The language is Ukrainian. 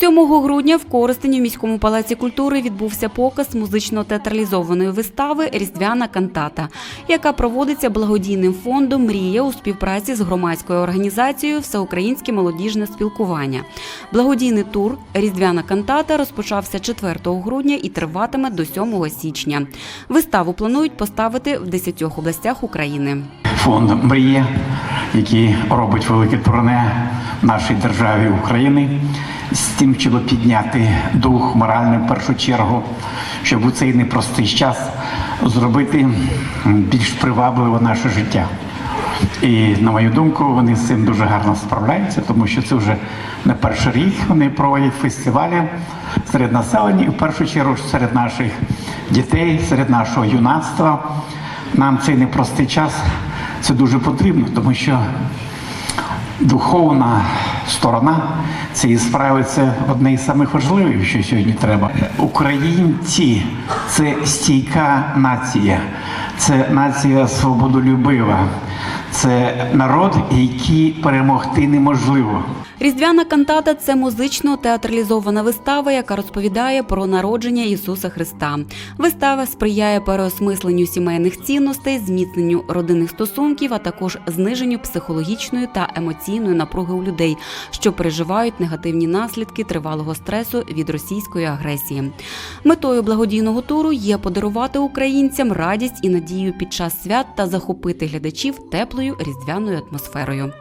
7 грудня в Коростені в міському палаці культури відбувся показ музично-театралізованої вистави Різдвяна кантата, яка проводиться благодійним фондом Мрія у співпраці з громадською організацією Всеукраїнське молодіжне спілкування. Благодійний тур Різдвяна кантата розпочався 4 грудня і триватиме до 7 січня. Виставу планують поставити в 10 областях України. фонд Мрія, який робить велике турне в нашій державі України, з тим, щоб підняти дух моральний в першу чергу, щоб у цей непростий час зробити більш привабливе наше життя. І на мою думку, вони з цим дуже гарно справляються, тому що це вже не перший рік вони проводять фестивалі серед населення, і в першу чергу серед наших дітей, серед нашого юнацтва. Нам цей непростий час це дуже потрібно, тому що духовна сторона. Цієї справи це одне із самих важливих, що сьогодні треба. Українці це стійка нація, це нація свободолюбива, це народ, який перемогти неможливо. Різдвяна кантата це музично театралізована вистава, яка розповідає про народження Ісуса Христа. Вистава сприяє переосмисленню сімейних цінностей, зміцненню родинних стосунків, а також зниженню психологічної та емоційної напруги у людей, що переживають негативні наслідки тривалого стресу від російської агресії. Метою благодійного туру є подарувати українцям радість і надію під час свят та захопити глядачів теплою різдвяною атмосферою.